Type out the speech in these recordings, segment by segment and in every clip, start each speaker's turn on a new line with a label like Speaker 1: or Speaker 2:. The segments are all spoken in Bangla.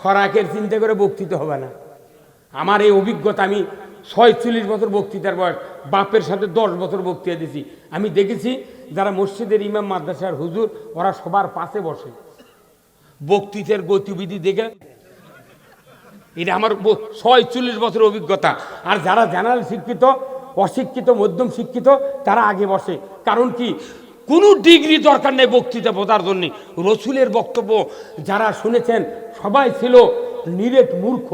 Speaker 1: খরাকের চিন্তা করে বক্তৃতা হবে না। আমার এই অভিজ্ঞতা আমি ছয়চল্লিশ বছর বক্তৃতার বয়স, বাপের সাথে দশ বছর বক্তৃতা দিছি আমি দেখেছি যারা মসজিদের ইমাম, মাদ্রাসার হুজুর, ওরা সবার পাশে বসে। বক্তৃতার গতিবিধি দেখে এটা আমার ছয়চল্লিশ বছর অভিজ্ঞতা। আর যারা জেনারেল শিক্ষিত, অশিক্ষিত, মধ্যম শিক্ষিত, তারা আগে বসে। কারণ কি? কোনো ডিগ্রি দরকার নেই বক্তৃতা বোঝার জন্য। রসুলের বক্তব্য যারা শুনেছেন, সবাই ছিল নিরেট মূর্খ।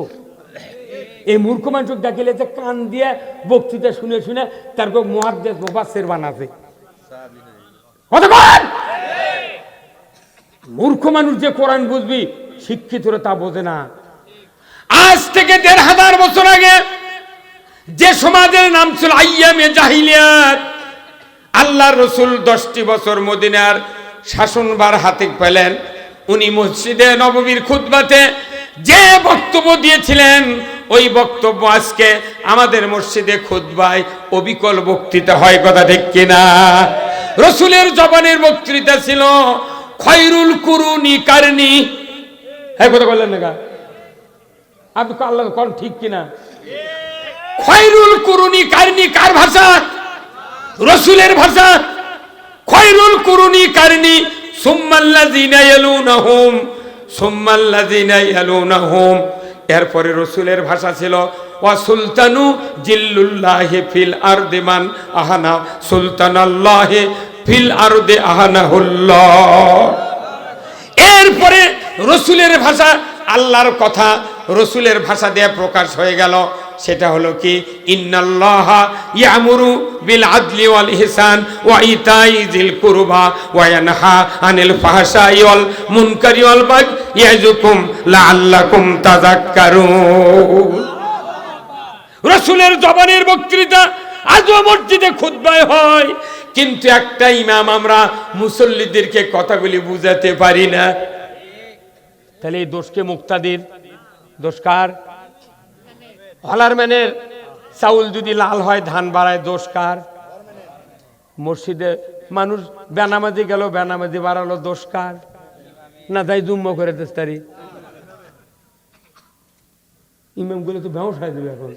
Speaker 1: এই মূর্খ মানুষ ডাকিলে যে কান দিয়ে বক্তৃতা শুনে শুনে তারপর মহাদ্দেশ মোবাসের কতক্ষণ মূর্খ মানুষ যে কোরআন বুঝবি, শিক্ষিতরা তা বোঝে না। আজ থেকে দেড় হাজার বছর আগে যে সমাজের নাম ছিল আইয়ামে জাহিলিয়াত আল্লাহ রসুল দশটি বছর মদিনার শাসনবার হাতে পেলেন। উনি মসজিদে নববীর খুতবাতে যে বক্তব্য দিয়েছিলেন, ওই বক্তব্য আজকে আমাদের মসজিদে খুতবায় অবিকল বক্তৃতা হয় কথা ঠিক কিনা? রসুলের জবানের বক্তৃতা ছিল, খয়রুল কুরুনি কারনি। হ্যাঁ কথা বললেন না? আপনি আল্লাহ কোন ঠিক কিনা? খয়রুল কুরুনি কারনি। কার ভাষা? রসুলের ভাষা, খয়রুল কুরুনি কারনি, সুম্মাল্লাযিনা ইয়ালুনাহুম এরপরে রসুলের ভাষা ছিল, ওয়া সুলতানু ফিল আহানা ফিল এরপরে রসুলের ভাষা, আল্লাহর কথা রসুলের ভাষা দিয়ে প্রকাশ হয়ে গেল। সেটা হলো কি? ইয়ামুরু বিল আদলি রসুলের জবানের বক্তৃতা আজও মসজিদে খুতবায় হয়। কিন্তু একটা ইমাম আমরা মুসল্লিদেরকে কথাগুলি বুঝাতে পারি না। তাহলে এই দোষকে মুক্তাদির দোষকার। হলারম্যানের চাউল যদি লাল হয়, ধান বাড়ায় দোষকার। মসজিদে মানুষ বেনামাজি গেল, বেনামাজি বাড়ালো, দোষকার। না তাই জুম্ম করে দেস্তারি ইমামগুলো তো হয়ে দেবে এখন।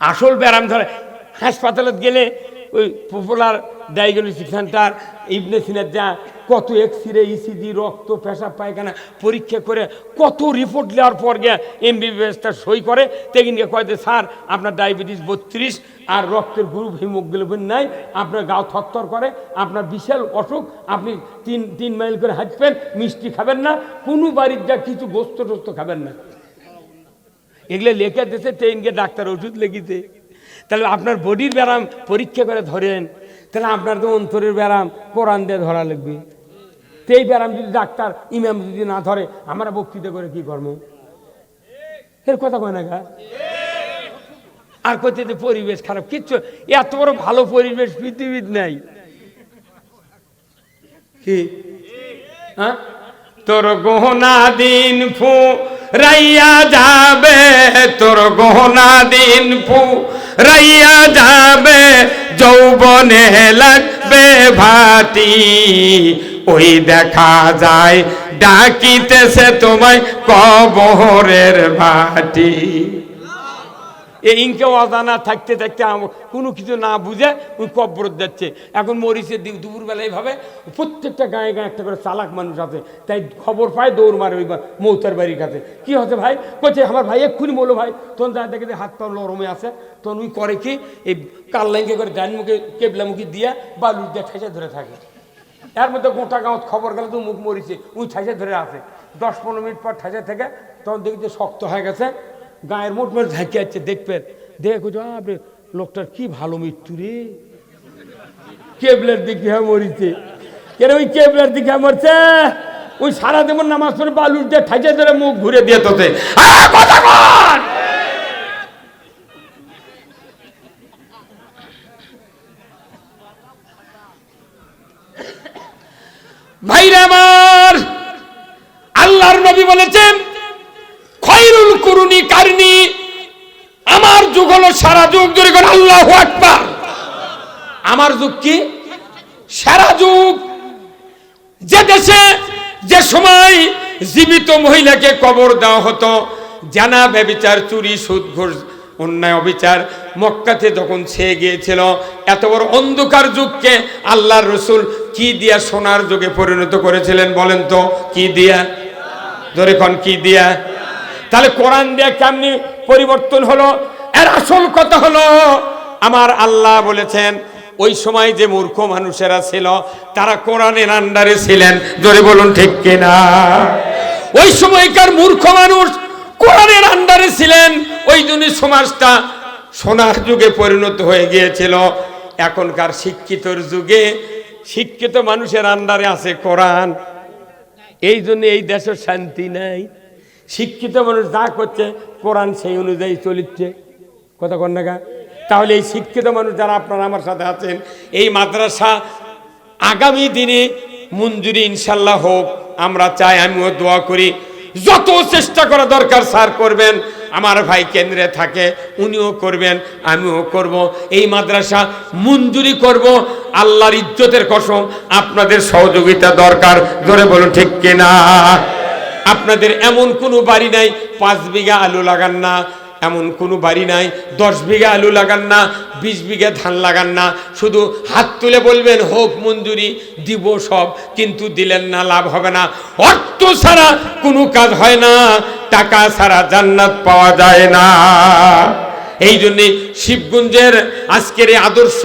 Speaker 1: আসল ব্যারাম ধরে হাসপাতালে গেলে ওই পপুলার ডায়াগনোস্টিক সেন্টার ইবনে সিনের যা কত এক্স রে ইসিজি রক্ত, পেশাব, পায়খানা, পরীক্ষা করে কত রিপোর্ট নেওয়ার পর গিয়ে এমবিবিএসটা সই করে। তেগিনকে কয় যে, স্যার, আপনার ডায়াবেটিস বত্রিশ আর রক্তের গ্রুপ হিমোগ্লোবিন নাই, আপনার গাও থরথর করে, আপনার বিশাল অসুখ, আপনি তিন তিন মাইল করে হাঁটবেন, মিষ্টি খাবেন না, কোনো বাড়ির যা কিছু গোস্ত টোস্ত খাবেন না। এগুলো লেখা দিয়েছে ট্রেনকে ডাক্তার ওষুধ লেগিতে তাহলে আপনার বডির ব্যায়াম পরীক্ষা করে ধরেন। তাহলে আপনার তো অন্তরের ব্যায়াম কোরআন দিয়ে ধরা লাগবে। তো এই ব্যায়াম যদি ডাক্তার, ইমাম যদি না ধরে, আমরা বক্তৃতা করে কি কর্ম এর কথা কয় না গা? আর কোথায় পরিবেশ খারাপ। কিচ্ছু, এত বড় ভালো পরিবেশ পৃথিবীর নাই। কি? হ্যাঁ? তোর গহনা দিন ফু, রাইয়া যাবে। তোর গহনা দিন ফু রাইয়া যাবে যৌবনে লাগবে ভাতি। ওই দেখা যায় ডাকিতেছে তোমায় কবরের ভাটি। এই ইনকে অজানা থাকতে থাকতে কোনো কিছু না বুঝে ওই কব্বর যাচ্ছে। এখন মরিচে দি- দুপুরবেলায় ভাবে প্রত্যেকটা গায়ে গায়ে একটা করে চালাক মানুষ আছে। তাই খবর পায়, দৌড় মারে ওই মৌতার বাড়ির কাছে। কি হচ্ছে ভাই? কচ্ছে আমার ভাই এক্ষুনি বলো ভাই। তখন যা দেখে হাত পা নরমে আছে। তখন ওই করে কি? এই কাল্লাইনকে করে ডান মুখে কেবলামুখী দিয়ে বালুর দিয়ে ঠেসে ধরে থাকে। এর মধ্যে গোটা গাঁত খবর গেলে তো মুখ মরিছে। ওই ঠাইসে ধরে আছে। দশ পনেরো মিনিট পর ঠাইসে থেকে তখন দেখি যে শক্ত হয়ে গেছে। গায়ের মোট মোট ঝাঁকে যাচ্ছে দেখবেন। দেখে আপনি লোকটার কি ভালো মৃত্যু রে। কেবলের দিকে হ্যাঁ মরিছে। কেন ওই কেবলের দিকে হ্যাঁ মরছে? ওই সারা দেবন নামাজ পড়ে বালুর দিয়ে ঠাইসে ধরে মুখ ঘুরে দিয়ে তোতে! ভাইরা আমার, আল্লাহর নবী খয়রুল আমার যুগ হলো সারা যুগ আল্লাহ আমার যুগ কি? সারা যুগ। যে দেশে, যে সময় জীবিত মহিলাকে কবর দেওয়া হতো জানা ব্যবিচার চুরি, সুদ, ঘুষ, অন্যায়, অবিচার, মক্কাতে যখন ছেয়ে গিয়েছিল, এত বড় অন্ধকার যুগকে আল্লাহর রসুল কি দিয়া সোনার যুগে পরিণত করেছিলেন বলেন তো? কি দিয়া? ধরে কি দিয়া? তাহলে কোরআন দিয়ে কেমনি পরিবর্তন হলো? এর আসল কথা হলো, আমার আল্লাহ বলেছেন, ওই সময় যে মূর্খ মানুষেরা ছিল, তারা কোরআনের আন্ডারে ছিলেন। জোরে বলুন, ঠিক কিনা? ওই সময়কার মূর্খ মানুষ কোরআনের আন্ডারে ছিলেন। ওই জন্য সমাজটা সোনার যুগে পরিণত হয়ে গিয়েছিল। এখনকার শিক্ষিতর যুগে শিক্ষিত মানুষের আন্ডারে আছে কোরআন। এই জন্য এই দেশের শান্তি নাই। শিক্ষিত মানুষ যা করছে, কোরআন সেই অনুযায়ী চলিচ্ছে। কথা কন না গা? তাহলে এই শিক্ষিত মানুষ যারা আপনারা আমার সাথে আছেন, এই মাদ্রাসা আগামী দিনে মঞ্জুরি ইনশাল্লাহ হোক, আমরা চাই, আমিও দোয়া করি। যত চেষ্টা করা দরকার, স্যার করবেন, আমার ভাই কেন্দ্রে থাকে, উনিও করবেন, আমিও করব। এই মাদ্রাসা মঞ্জুরি করব, আল্লাহর ইজ্জতের কসম, আপনাদের সহযোগিতা দরকার, ধরে বলুন ঠিক কিনা? আপনাদের এমন কোনো বাড়ি নাই, পাঁচ বিঘা আলু লাগান না। এমন কোনো বাড়ি নাই, দশ বিঘা আলু লাগান না, বিশ বিঘা ধান লাগান না। শুধু হাত তুলে বলবেন, হোক মঞ্জুরি, দিব সব, কিন্তু দিলেন না, লাভ হবে না। অর্থ ছাড়া কোনো কাজ হয় না, টাকা ছাড়া জান্নাত পাওয়া যায় না। এই জন্যে শিবগঞ্জের আজকের আদর্শ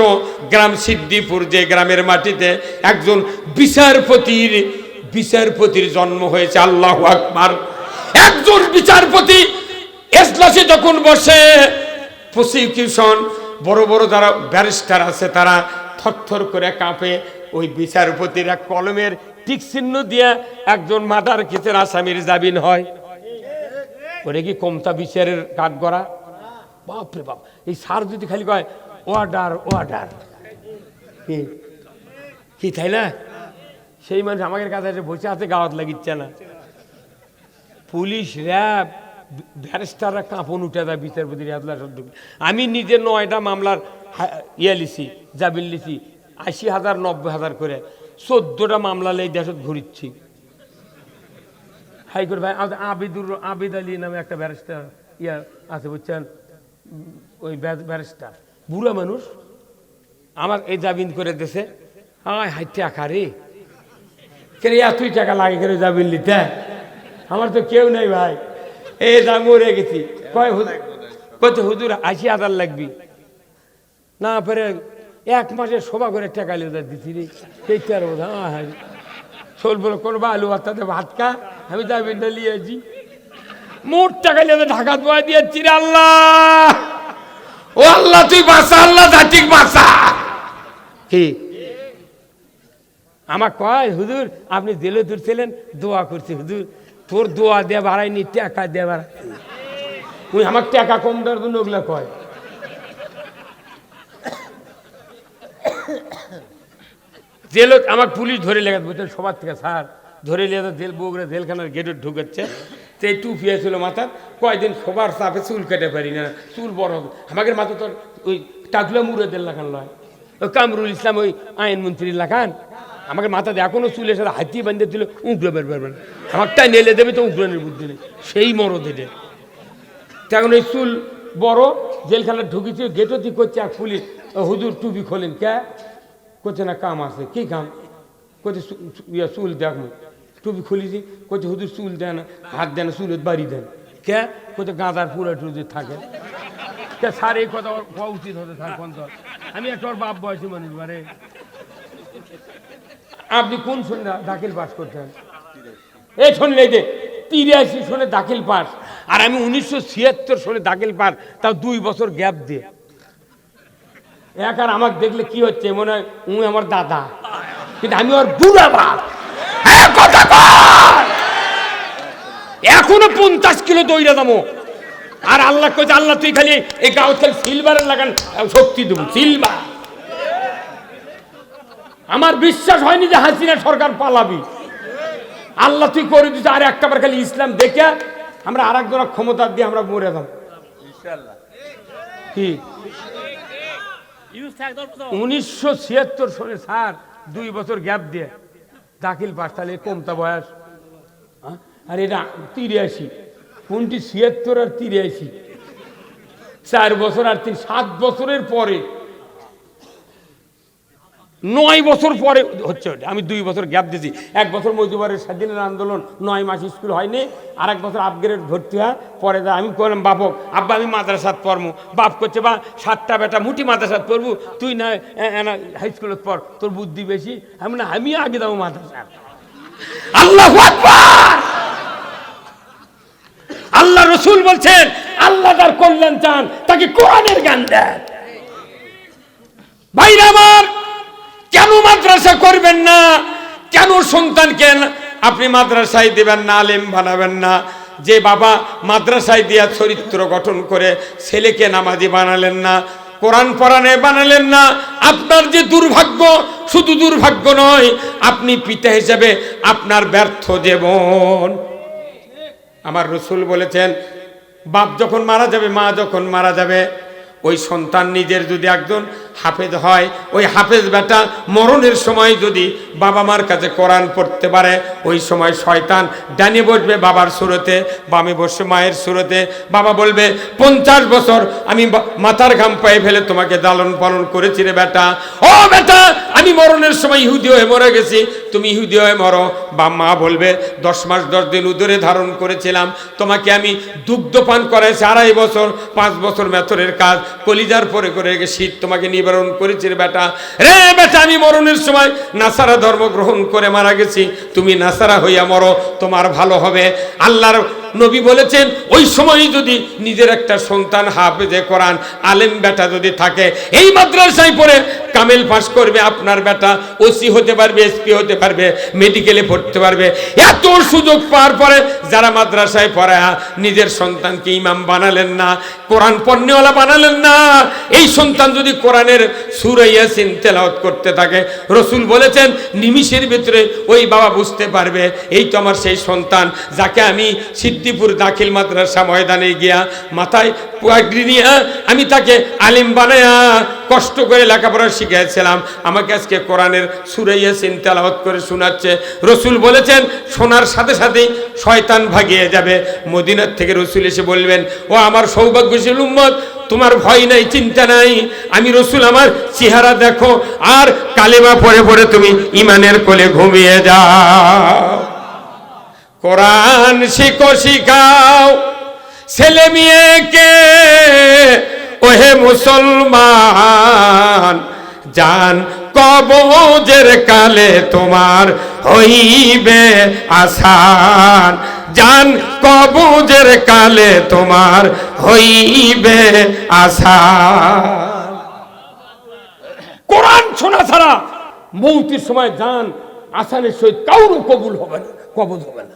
Speaker 1: গ্রাম সিদ্দিপুর, যে গ্রামের মাটিতে একজন বিচারপতির বিচারপতির জন্ম হয়েছে, আল্লাহ আকবার। একজন বিচারপতি এজলাসে যখন বসে প্রসিকিউশন বড় বড় যারা ব্যারিস্টার আছে, তারা থরথর করে কাঁপে। ওই বিচারপতির এক কলমের টিক চিহ্ন দিয়ে একজন মাদার কেসের আসামির জামিন হয়? ওরে কি কমতা বিচারের কাঠ গড়া? বাপরে বাপ, এই সার যদি খালি কয় ওয়ার্ডার কি? কি তাই না? সেই মানুষ আমাদের কাছে এসে বসে আছে, গাওয়াত লাগিচ্ছে না। পুলিশ, র্যাব, ব্যারিস্টাররা কাঁপন উঠে দেয় বিচারপতি শব্দ আমি নিজে নয়টা মামলার ইয়ে লিছি, জামিন লিছি, আশি হাজার, নব্বই হাজার করে। চোদ্দটা মামলা লেই দেশত ঘুরিচ্ছি। হাইকোর্ট ভাই আবিদুর, আবিদ আলী নামে একটা ব্যারিস্টার ইয়া আছে, বুঝছেন? ওই ব্যারিস্টার। বুড়া মানুষ, আমার এই জামিন করে দেশে হায় হাই টাকা রে। কেন এতই টাকা লাগে কেন জামিন নিতে আমার তো কেউ নেই ভাই। এই যা, মরে গেছি। কয় হুজুর আশি হাজার লাগবি। না, পরে এক মাসে শোভা করে টাকা লিয়ে দিছি রে। সেইটা আর বোধ হ্যাঁ শোল বলো কোন বা আলু ভাতটাতে ভাত খা। আমি জামিনটা লিয়েছি মোট টাকা লিয়ে ঢাকা দোয়া দিয়েছি রে আল্লাহ। ও আল্লাহ, তুই বাসা আল্লাহ জাতিক বাসা কি? আমার কয়, হুজুর, আপনি জেলে তুলছিলেন দোয়া করছি, হুজুর। তোর দোয়া দিয়ে বাড়াইনি, টাকা দিয়ে বাড়াই তুই আমার টাকা কম দেওয়ার জন্য ওগুলা কয়। জেলত আমার পুলিশ ধরে লেগে বুঝছেন সবার থেকে স্যার, ধরে লেগে জেল বগুড়া জেলখানার গেটে ঢুকেছে তো এই টুপি ছিল মাথার, কয়দিন সবার চাপে চুল কেটে পারি না, চুল বড়। আমাদের মাথা তোর ওই টাকলা মুরেদের লাগান লয়। ওই কামরুল ইসলাম ওই আইনমন্ত্রী লাগান। আমাকে মাথাতে এখনও চুল এসে হাতি বান্ধে দিল উঁকড়ে বের বের আমারটা নেলে দেবে তো উঁকড়ানোর বুদ্ধি নেই। সেই মরদ এটা। তখন ওই চুল বড় জেলখানা ঢুকেছে দিয়ে করছে এক পুলিশ, ও হুজুর টুপি খোলেন, কে? করছে না, কাম আছে। কি কাম? করছে ইয়া, চুল দেখ টুপি খুলেছি করছে হুজুর চুল দেন হাত দেন চুলের বাড়ি দেন। কে? করছে গাঁদার পুরো টুজে থাকে। স্যার এই কথা হওয়া উচিত হতে স্যার আমি একটা ওর বাপ বয়সী মানুষ, বারে। আপনি কোন শুনে দাখিল পাস করতেন এই শুনলে যে তিরাশি সনে দাখিল পাস, আর আমি উনিশশো ছিয়াত্তর সনে দাখিল পাস, তাও দুই বছর গ্যাপ দিয়ে। এক আর আমাকে দেখলে কি হচ্ছে, মনে হয় উনি আমার দাদা। কিন্তু আমি ওর বুড়া বাপ হ্যাঁ! এখনও পঞ্চাশ কিলো দইরা দামো। আর আল্লাহ কইছে, আল্লাহ তুই খালি এই গাও খালি সিলভারের লাগান, শক্তি দেবো সিলভার আমার বিশ্বাস হয়নি যে হাসিনা সরকার পালাবি। আল্লাহ তুই করে দিস আর একটাবার খালি ইসলাম দেখে আমরা আর একজনের ক্ষমতা দিয়ে আমরা মরে যাব। কি? উনিশশো ছিয়াত্তর সালে স্যার দুই বছর গ্যাপ দিয়ে দাখিল পাস তাহলে কমতা বয়স? আর এটা তিরাশি। কোনটি ছিয়াত্তর আর তিরাশি। চার বছর আর তিন সাত বছরের পরে নয় বছর পরে হচ্ছে আমি দুই বছর গ্যাপ দিয়েছি এক বছর মজুবারের স্বাধীনের আন্দোলন, নয় মাস স্কুল হয়নি। আর এক বছর আপগ্রেড ভর্তি হয়। পরে যা আমি করলাম বাপক, আব্বা, আমি মাদ্রাসাত পড়ব বাপ করছে বা, সাতটা বেটা মুটি মাদ্রাসাত পড়ব। তুই না হাই স্কুলত পড়। তোর বুদ্ধি বেশি। আমি না আমি আগে যাব মাদ্রাসা আল্লাহ আল্লাহ রসুল বলছেন, আল্লাহ তার কল্যাণ চান, তাকে কোরআনের জ্ঞান দেন। ভাইরা আমার কেন মাদ্রাসা করবেন না? কেন সন্তানকে আপনি মাদ্রাসায় দেবেন না, আলেম বানাবেন না? যে বাবা মাদ্রাসায় দিয়া চরিত্র গঠন করে ছেলেকে নামাজি বানালেন না, কোরআন পরাণে বানালেন না, আপনার যে দুর্ভাগ্য, শুধু দুর্ভাগ্য নয়, আপনি পিতা হিসেবে আপনার ব্যর্থ জীবন। আমার রসুল বলেছেন, বাপ যখন মারা যাবে, মা যখন মারা যাবে, ওই সন্তান নিজের যদি একজন হাফেজ হয়, ওই হাফেজ বেটা মরণের সময় যদি বাবা মার কাছে কোরআন পড়তে পারে, ওই সময় শয়তান ডানে বসবে বাবার সুরতে, বামে বসবে মায়ের সুরতে। বাবা বলবে, পঞ্চাশ বছর আমি মাথার ঘাম পায়ে ফেলে তোমাকে দালন পালন করেছি রে বেটা। ও বেটা, আমি মরণের সময় ইহুদি হয়ে মরে গেছি, তুমি ইহুদি হয়ে মরো। বা মা বলবে, দশ মাস দশ দিন উদরে ধারণ করেছিলাম, তোমাকে আমি দুগ্ধ পান করাইছি আড়াই বছর, পাঁচ বছর মেথরের কাজ, কলিজার পরে করে শীত তোমাকে নিবারণ করেছি রে বেটা। রে বেটা, আমি মরণের সময় নাসারা ধর্ম গ্রহণ করে মারা গেছি। তুমি নাসারা হইয়া মরো, তোমার ভালো হবে। আল্লাহর নবী বলেছেন, ওই সময় যদি নিজের একটা সন্তান হাফেজে কোরআন, আলেম বেটা যদি থাকে, এই মাদ্রাসায় পড়ে কামেল পাস করবে, আপনার বেটা ওসি হতে পারবে, এসপি হতে পারবে, মেডিকেলে পড়তে পারবে। এত সুযোগ পাওয়ার পরে যারা মাদ্রাসায় পড়া নিজের সন্তানকে ইমাম বানালেন না, কোরআন পণ্যওয়ালা বানালেন না। এই সন্তান যদি কোরআনের সুরাইয়াসিন তেলাওয়াত করতে থাকে, রসুল বলেছেন, নিমিষের ভিতরে ওই বাবা বুঝতে পারবে, এই তো আমার সেই সন্তান, যাকে আমি সিদ্ধিপুর দাখিল মাদ্রাসা ময়দানে গিয়া মাথায় পুয়াগরি নিয়ে আমি তাকে আলিম বানায়া কষ্ট করে লেখাপড়া শিখিয়েছিলাম। আমাকে আজকে কোরআনের সুরাইয়াসিন তেলাওয়াত করে শোনাচ্ছে। রসুল বলেছেন, শোনার সাথে সাথেই শয়তান ভাগিয়ে যাবে। মদিনার থেকে রসুল এসে বলবেন, ও আমার সৌভাগ্যশীল উম্মত, তোমার ভয় নাই, চিন্তা নাই। আমি রসুল, আমার চেহারা দেখো, আর কালেমা পড়ে পড়ে তুমি ইমানের কোলে ঘুমিয়ে যাও। কোরআন শিখো, শিখাও। ছেলে মেয়েকে, ওহে মুসলমান, জান কবজের কালে তোমার হইবে আসান। জান কবজের কালে তোমার হইবে আসান। কোরআন শোনা ছাড়া মৌতির সময় যান আসানের সহিত কাউরও কবুল হবে না, কবজ হবে না।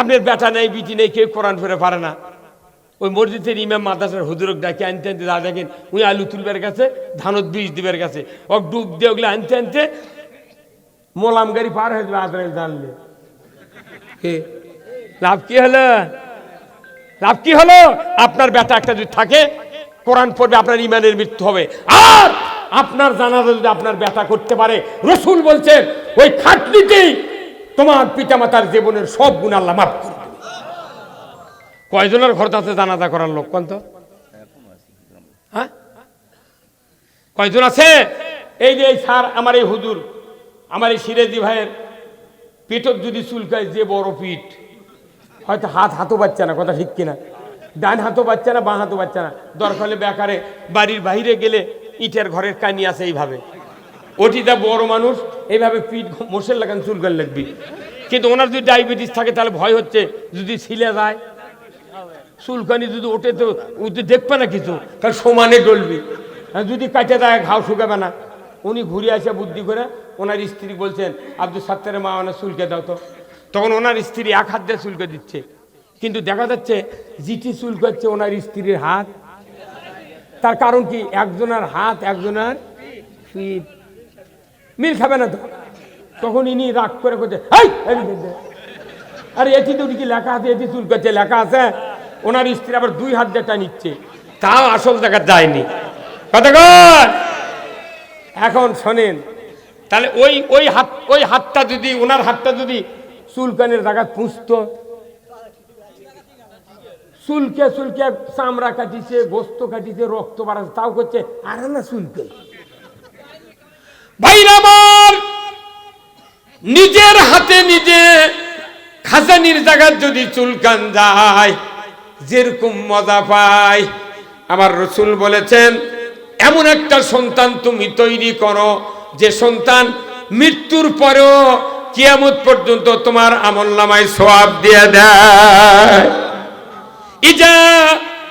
Speaker 1: আপনার বেটা নেই বিটি নেই, কেউ কোরআন ফেরে পারে না। ওই মসজিদের ইমাম মাদ্রাসার হুজুরক ডাকে, আনতে আনতে যা দেখেন, উনি আলু তুলবার কাছে, ধানত বীজ দিবার কাছে। ওক ডুব দিয়ে ওগুলো আনতে আনতে মোলাম গাড়ি পার হয়ে যাবে আদরাই জানলে। লাভ কি হলো? লাভ কি হলো? আপনার বেটা একটা যদি থাকে, কোরআন পড়বে, আপনার ইমানের মৃত্যু হবে। আর আপনার জানাজা যদি আপনার বেটা করতে পারে, রসুল বলছেন, ওই খাটনিতেই তোমার পিতামাতার জীবনের সব গুণ আল্লাহ মাফ করে। কয়জনের ঘর আছে জানাজা করার লোক কোন তো? হ্যাঁ? কয়জন আছে? এই যে স্যার, আমার এই হুজুর, আমার এই সিরেজি ভাইয়ের পেটত যদি চুলকায় যে বড় পিঠ। হয়তো হাত হাতও পাচ্ছে না, কথা ঠিক কিনা? ডান হাতও পাচ্ছে না, বাঁ হাতও পাচ্ছে না। দরকার হলে বেকারে বাড়ির বাইরে গেলে ইটের ঘরের কানি আছে এইভাবে। ওটিটা বড় মানুষ, এইভাবে পিঠ মোষের লাগান চুলকান লাগবি। কিন্তু ওনার যদি ডায়াবেটিস থাকে, তাহলে ভয় হচ্ছে, যদি ছিলে যায়। চুলকানি যদি ওঠে তো তো দেখবে না কিছু কারণ সমানে ডলবি যদি কাটে দেয়, ঘাও শুকাবে না। উনি ঘুরে আসে বুদ্ধি করে, ওনার স্ত্রী বলছেন, আব্দুল সাত্তারের মা ওনার চুলকে দাও তো। তখন ওনার স্ত্রী এক হাত দিয়ে চুলকে দিচ্ছে। কিন্তু দেখা যাচ্ছে জিটি চুল করছে ওনার স্ত্রীর হাত, তার কারণ কি? একজনের হাত, একজনের পিঠ। মিল খাবে না তো। তখন ইনি রাগ করে করছে "এই, আরে এটি তো কি লেখা আছে এটি চুল করছে লেখা আছে ওনার স্ত্রী আবার দুই হাত দিয়ে নিচ্ছে তাও আসল দেখা যায়নি। এখন শোনেন তাহলে ওই ওই হাত ওই হাতটা যদি ওনার হাতটা যদি চুলকানের জায়গায় পুষত চুলকে চুলকে চামড়া কাটিছে গোস্ত কাটিছে রক্ত বাড়াচ্ছে তাও করছে আর না চুলকে নিজের হাতে নিজে খাজানির জায়গার যদি চুলকান যায়, যেরকম মজা পায় আমার রসুল বলেছেন, এমন একটা সন্তান তুমি তৈরি করো, যে সন্তান মৃত্যুর পরেও কিয়ামত পর্যন্ত তোমার আমল নামায় সোয়াব দিয়ে দেয়। ইজা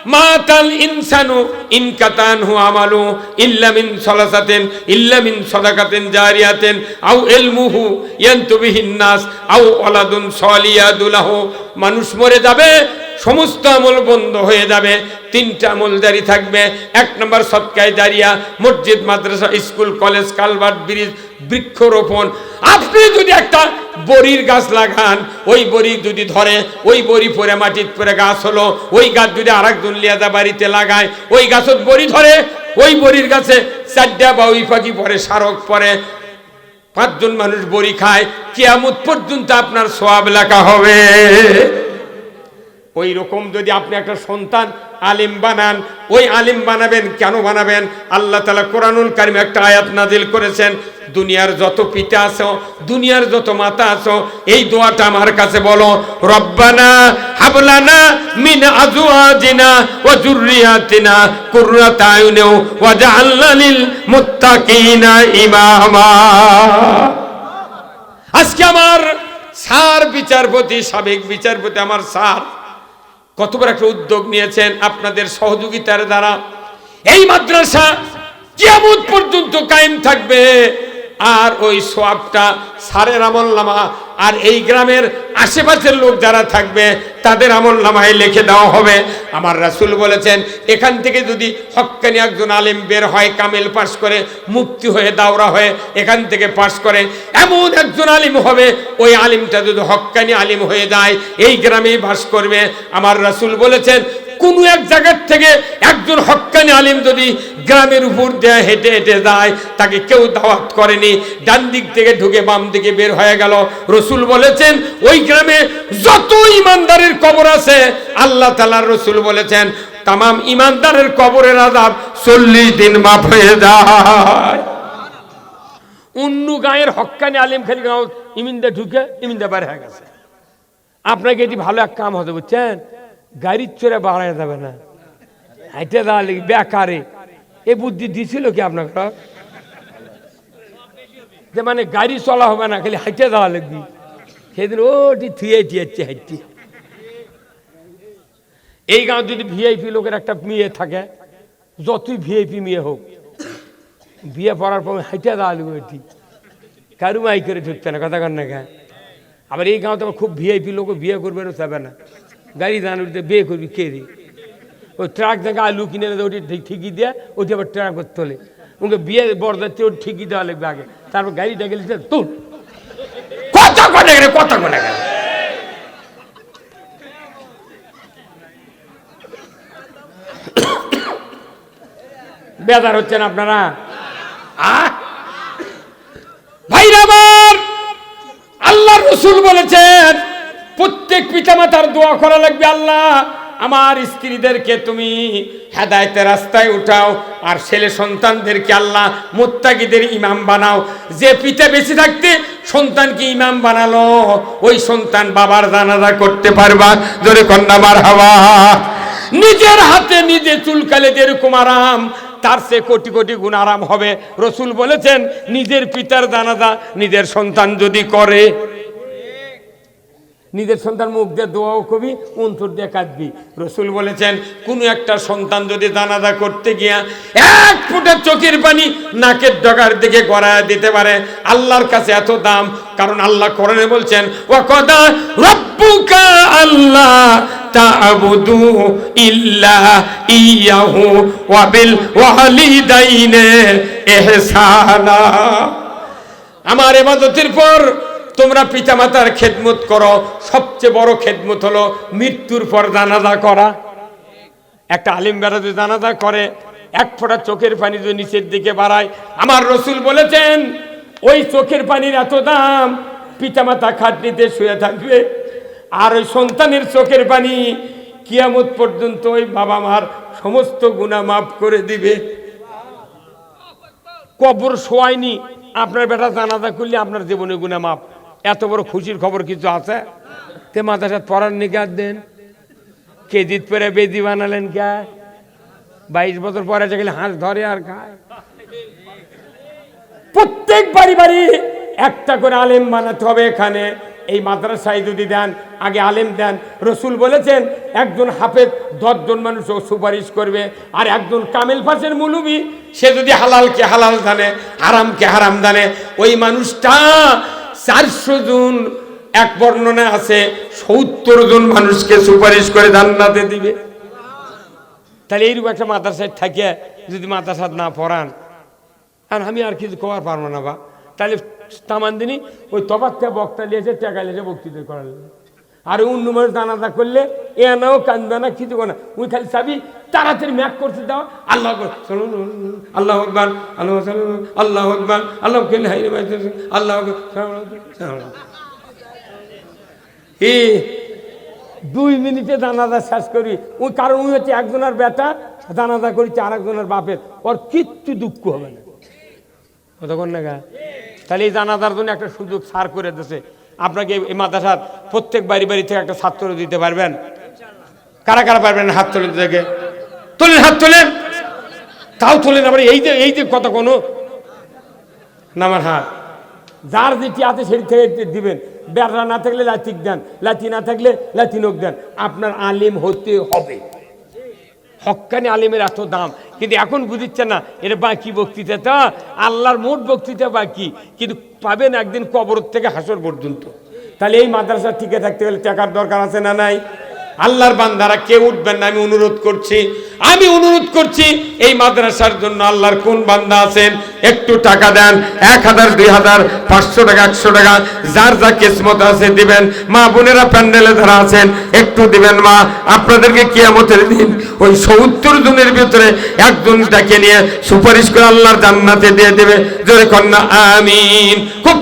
Speaker 1: মাতাল ইনসানু ইনকাতান হু আমালু ইল্লামিন সলাসাতেন ইল্লামিন সদাকাতেন জারিয়াতেন আউ এলমুহু ইয়ানতুবিহিন নাস, আও ওয়ালাদুন সলিয়াদুলাহু মানুষ মরে যাবে সমস্ত আমল বন্ধ হয়ে যাবে। তিনটা আমল জারি থাকবে। এক নম্বর সৎকায় জারিয়া মসজিদ, মাদ্রাসা, স্কুল, কলেজ, কালভার্ট, ব্রিজ, বৃক্ষরোপণ। আপনি যদি একটা বড়ির গাছ লাগান, ওই বড়ি যদি ধরে, ওই বড়ি পরে মাটির পরে গাছ হলো, ওই গাছ যদি আর একজন লিয়াদা বাড়িতে লাগায়, ওই গাছত বড়ি ধরে, ওই বড়ির গাছে চারটা বা ওই পাখি পরে, সারক পরে, পাঁচজন মানুষ বড়ি খায়, কিয়ামত পর্যন্ত আপনার সোয়াব লেখা হবে। ওই রকম যদি আপনি একটা সন্তান আলিম বানান, ওই আলিম বানাবেন, কেন বানাবেন? আল্লাহ তালা কোরআনুল কারিম একটা আয়াত নাজিল করেছেন, দুনিয়ার যত পিতা আছো, দুনিয়ার যত মাতা আছো, এই দোয়াটা আমার কাছে বলো, রব্বানা হাবলানা মিন আজওয়াজিনা ওয়া যুররিয়াতিনা কুররাতা আয়ুনিও ওয়া জাআলনা লিল মুত্তাকিনা ইমামা। আজকে আমার স্যার বিচারপতি, সাবেক বিচারপতি, আমার স্যার কত বড় একটা উদ্যোগ নিয়েছেন আপনাদের সহযোগিতার দ্বারা। এই মাদ্রাসা কিয়ামত পর্যন্ত কায়েম থাকবে। আর ওই সোয়াবটা সারের আমল নামা আর এই গ্রামের আশেপাশের লোক যারা থাকবে, তাদের আমল নামায় লিখে দেওয়া হবে। আমার রাসুল বলেছেন, এখান থেকে যদি হক্কানি একজন আলেম বের হয়, কামেল পাশ করে মুক্তি হয়ে, দাওরা হয়ে, এখান থেকে পাশ করে, এমন একজন আলিম হবে, ওই আলিমটা যদি হক্কানি আলিম হয়ে যায়, এই গ্রামেই বাস করবে। আমার রাসুল বলেছেন, কোনো এক জায়গার থেকে একজন হক্কানি আলিম যদি গ্রামের উপর দিয়ে হেঁটে হেঁটে যায়, তাকে কেউ দাওয়াত করেনি। ডান দিক থেকে ঢুকে বাম দিকে বের হয়ে গেল। রসুল বলেছেন, ওই গ্রামে যত ইমানদারের কবর আছে, আল্লাহ তালার রসুল বলেছেন, তামাম ইমানদারের কবরের আজাব চল্লিশ দিন মাফ হয়ে যায়। অন্য গায়ের হক্কানি আলিম খালি গাঁও ইমিন্দা ঢুকে ইমিন্দা বাইরে হয়ে গেছে। আপনাকে এটি ভালো এক কাম হতে বুঝছেন? গাড়ির চোরে বাড়ায় যাবে না। হাইটে দাঁড়ালে বেকারে? এ বুদ্ধি দিছিল কি আপনাকে? যে মানে গাড়ি চলা হবে না, খালি হাইটে দেওয়া লাগবি। সেদিন ওটি থুয়ে দিয়েছে হাইটি। এই গাঁও যদি ভিআইপি লোকের একটা মেয়ে থাকে, যতই ভিআইপি মেয়ে হোক, বিয়ে পড়ার পর হাইটে দেওয়া লাগবে এটি কারু মাই করে ঢুকতে না, কথা না গায়ে আবার এই গাঁও তো খুব ভিআইপি লোক বিয়ে করবে না, যাবে না। গাড়ি দান বিয়ে করবি কে রে? ওই ট্রাক থেকে আলু কিনে দেয়, ওটি ঠিকই দেয়, ওটি আবার ট্রাক তোলে ওকে বিয়ে বরদাচ্ছে ওটি ঠিকই দেওয়া লাগবে আগে। তারপর গাড়িটা গেলে তুল। কত করে গেলে কত করে গেলে বেজার হচ্ছেন আপনারা? ভাইরা আমার আল্লাহ রসুল বলেছেন, প্রত্যেক পিতামাতার দোয়া করা লাগবে আল্লাহ। আমার স্ত্রীদেরকে তুমি হেদায়তের রাস্তায় উঠাও, আর ছেলে সন্তানদেরকে আল্লাহ মুত্তাকিদের ইমাম বানাও। যে পিতা বেঁচে থাকতে সন্তানকে ইমাম বানালো? ওই সন্তান বাবার জানাজা করতে পারবা? জোরে কন্যা মার হাওয়া নিজের হাতে নিজে চুলকালে যেরকম আরাম, তার সে কোটি কোটি গুণ আরাম হবে। রসুল বলেছেন, নিজের পিতার জানাজা নিজের সন্তান যদি করে নিজের সন্তান মুখ দিয়ে দোয়াও কবি অন্তর দিয়ে কাঁদবি। রসুল বলেছেন, কোনো একটা সন্তান যদি জানাজা করতে গিয়া এক ফুটের চোখের পানি নাকের ডগার দিকে গড়ায় দিতে পারে, আল্লাহর কাছে এত দাম, কারণ আল্লাহ কোরআনে বলছেন ও কদা রব্বুকা আল্লাহ তা'বুদু ইল্লা ইয়াহু ওয়া বিল ওয়ালিদাইনে ইহসানা। আমার এবাদতের পর তোমরা পিতামাতার খেদমত করো। সবচেয়ে বড় খেদমত হলো মৃত্যুর পর জানাজা করা। একটা আলিম বেড়া যদি জানাজা করে, এক ফোঁটা চোখের পানি যদি নিচের দিকে বাড়ায়। আমার রসুল বলেছেন, ওই চোখের পানির এত দাম, পিতামাতা খাটনিতে শুয়ে থাকবে। আর ওই সন্তানের চোখের পানি কিয়ামত পর্যন্ত ওই বাবা মার সমস্ত গুণা মাফ করে দিবে। কবর শোয়ায়নি। আপনার বেটা জানাজা করলে আপনার জীবনে গুণা মাপ এত বড় খুশির খবর কিছু আছে? তে মাথার পড়ার নিকাত দেন। কেজিত পরে বেদি বানালেন কে? বাইশ বছর পরে গেলে হাঁস ধরে আর খায়। প্রত্যেক বাড়ি বাড়ি একটা করে আলেম বানাতে হবে এখানে। এই মাদ্রাসায় যদি দেন, আগে আলেম দেন। রসুল বলেছেন, একজন হাফেজ দশজন মানুষ সুপারিশ করবে, আর একজন কামেল ফাঁসের মুলুবি, সে যদি হালালকে হালাল জানে, হারামকে হারাম জানে, ওই মানুষটা চারশো জন, এক বর্ণনা আছে, সত্তর জন মানুষকে সুপারিশ করে জান্নাতে দিবে। তাহলে এইরকম একটা মাদ্রাসায় থাকে যদি মাদ্রাসাত না পড়ান, আর আমি আর কিছু কবার পারব না বা। তাহলে তামান দিনই ওই তফাতটা বক্তা লিয়েছে টাকা লিয়েছে বক্তৃতা করালে আর অন্য মানুষ দানাদা করলে, এ নাও কান্দা না কিছু করে না? ওই খালি চাবি, তাড়াতাড়ি ম্যাক করতে দাও। আল্লাহ আল্লাহ আকবার, আল্লাহ আল্লাহ আকবার, আল্লাহ খেলে হাই আল্লাহ এ, দুই মিনিটে দানাদা শেষ করি। ওই কারণ ওই হচ্ছে একজনের বেটা দানাদা করেছে আর একজনের বাপের। ওর কিচ্ছু দুঃখ হবে না। কতক্ষণ না গা? তাহলে এই জানাজার জন্য একটা সুযোগ সার করে দিয়েছে আপনাকে এই মাদ্রাসার প্রত্যেক বাড়ি বাড়ি থেকে একটা ছাত্র দিতে পারবেন। কারা কারা পারবেন হাত তোলেন থেকে তোলেন, হাত তোলেন। তাও তোলেন, আবার এই যে এই যে কত কোনো নামার হাত। যার যেটি আছে সেটি থেকে দিবেন। বেড়া না থাকলে লাতিক দেন লাতি না থাকলে লাতিনক দেন। আপনার আলিম হতে হবে। হক্কানি আলেমের এত দাম। কিন্তু এখন বুঝিচ্ছে না এটা বাকি বক্তৃতা বক্তৃতাটা আল্লাহর মোট বক্তৃতা বাকি। কিন্তু পাবেন একদিন কবর থেকে হাসর পর্যন্ত। তাহলে এই মাদ্রাসা টিকে থাকতে গেলে টাকার দরকার আছে না নাই? আল্লাহর বান্দারা কেউ উঠবেন না আমি অনুরোধ করছি, আমি অনুরোধ করছি, এই মাদ্রাসার জন্য আল্লাহর কোন বান্দা আছেন, একটু টাকা দেন, এক হাজার, দুই হাজার, পাঁচশো টাকা, একশো টাকা, যার যা কিসমত আছে দিবেন, মা বোনেরা প্যান্ডেলে ধরা আছেন, একটু দিবেন মা, আপনাদেরকে কিয়ামতের দিন ওই সত্তর জনের ভিতরে একজন একজনটাকে নিয়ে সুপারিশ করে আল্লাহর জান্নাতে দিয়ে দেবে, জোরে কন্যা, আমিন।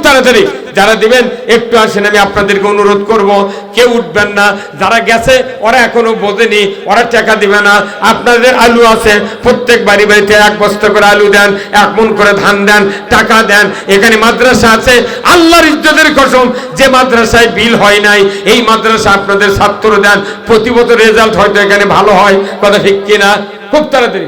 Speaker 1: তাড়াতাড়ি। যারা দিবেন, একটু আসেন, আমি আপনাদেরকে অনুরোধ করব, কেউ উঠবেন না। যারা গেছে, ওরা এখনও বোঝেনি, ওরা টাকা দিবে না। আপনাদের আলু আছে, প্রত্যেক বাড়ি বাড়িতে এক বস্তা করে আলু দেন, এক মন করে ধান দেন, টাকা দেন। এখানে মাদ্রাসা আছে, আল্লাহর ইজ্জতের কসম, যে মাদ্রাসায় বিল হয় নাই, এই মাদ্রাসা আপনাদের ছাত্র দেন। প্রতি বছর রেজাল্ট হয়তো এখানে ভালো হয়, কথা ঠিক কিনা? খুব তাড়াতাড়ি।